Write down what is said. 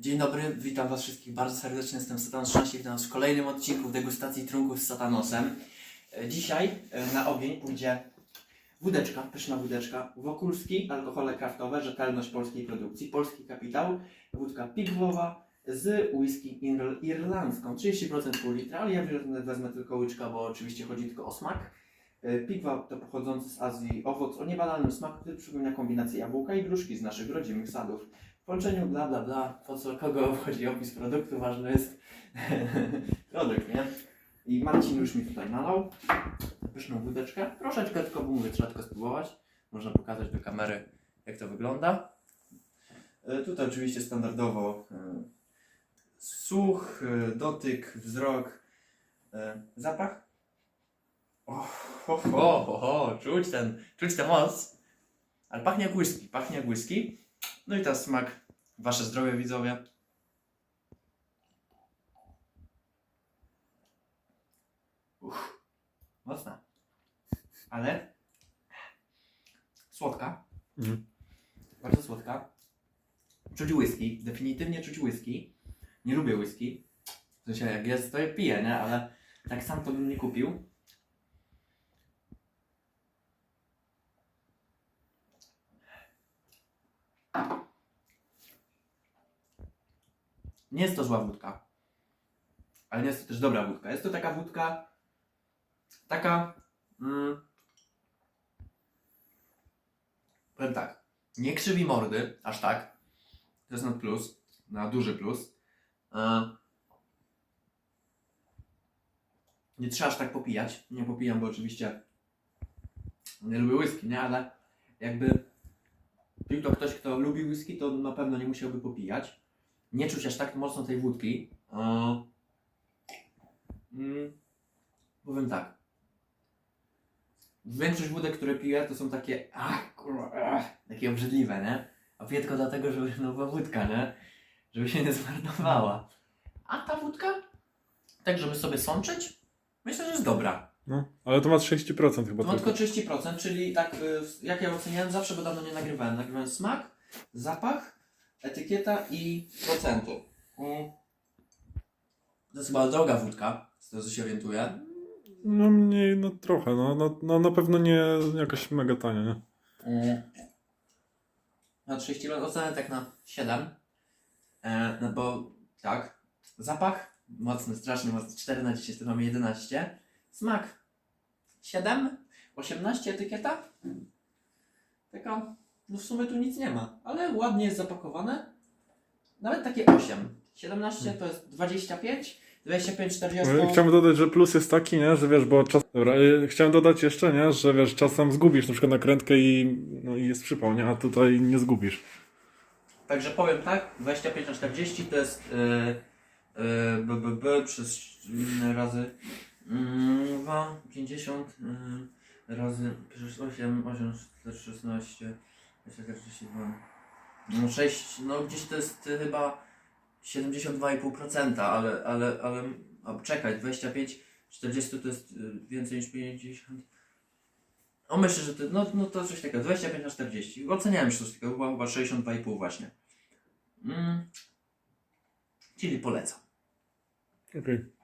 Dzień dobry, witam Was wszystkich bardzo serdecznie. Jestem Satan Szczęście, witam Was w kolejnym odcinku degustacji trunków z Satanosem. E, Dzisiaj e, na ogień pójdzie wódeczka, pyszna wódeczka, Wokulski, alkohole kraftowe, rzetelność polskiej produkcji, polski kapitał, wódka pigwowa z whisky ir- irlandzką, 30% pół litra, ale ja wezmę- tylko łyczka, bo oczywiście chodzi tylko o smak. E, Pigwa to pochodzący z Azji owoc o niebadanym smaku, który przypomina kombinację jabłka i gruszki z naszych rodzimych sadów. W połączeniu bla bla bla, po co kogo obchodzi opis produktu, ważny jest produkt, nie? I Marcin już mi tutaj nalał pyszną wódeczkę, troszeczkę tylko, mówię, trzeba tylko spróbować. Można pokazać do kamery, jak to wygląda. E, Tutaj oczywiście standardowo e, słuch, e, dotyk, wzrok, zapach. O, ho, ho, ho, ho, czuć ten, czuć tę moc. Ale pachnie jak whisky, pachnie jak whisky. No i teraz smak. Wasze zdrowie widzowie. Uff, mocna. Ale słodka. Mhm. Bardzo słodka. Czuć whisky, definitywnie czuć whisky. Nie lubię whisky. W sensie jak jest, to je piję, nie? Ale tak sam to bym nie kupił. Nie jest to zła wódka. Ale nie jest to też dobra wódka. Jest to taka wódka. Taka. Mm, powiem tak. Nie krzywi mordy, aż tak. To jest na plus. Na duży plus. E, nie trzeba aż tak popijać. Nie popijam, bo oczywiście nie lubię whisky, nie? Ale jakby pił to ktoś, kto lubi whisky, to na pewno nie musiałby popijać. Nie czuć aż tak mocno tej wódki. E, mm, powiem tak. Większość wódek, które piję, to są takie, ach, kurwa, ach, takie obrzydliwe, nie? A piję tylko dlatego, żeby nowa wódka, nie? Żeby się nie zmarnowała. A ta wódka, tak żeby sobie sączyć, myślę, że jest dobra. No, ale to ma 30% To chyba ma tylko tylko. 30%, czyli tak, y, jak ja oceniałem, zawsze go dawno nie nagrywałem. Nagrywałem smak, zapach, etykieta i procenty. To jest chyba droga wódka, z tego co się orientuję. No mniej, no trochę, no, no, no na pewno nie jakoś mega tania, nie? Na 30 lat ocenę tak na 7. E, no bo tak, zapach mocny, strasznie mocny, 4 na 10 to mamy 11. Smak 7, 18 etykieta. Taka, no w sumie tu nic nie ma, ale ładnie jest zapakowane. Nawet takie 8. 17 to jest 25, 25, 40. No, Chciałbym dodać, że plus jest taki, nie, że wiesz, bo czas... Dobra, y, chciałem dodać jeszcze, nie, że wiesz, czasem zgubisz na przykład nakrętkę i, no, i jest przypał, nie, a tutaj nie zgubisz. Także powiem tak, 25 na 40 to jest yy, yy, b, b, b przez mm, razy mm, 2, 50 yy, razy przez 8, 8, 4, 16, 42, no 6, no gdzieś to jest y, chyba 72,5%, ale, ale, ale, a czekaj, 25, 40 to jest y, więcej niż 50. O myślę, że to, no, no to coś takiego, 25 na 40. Oceniałem, że coś takiego, chyba, chyba 62,5 właśnie. Mm. Czyli polecam. Okej.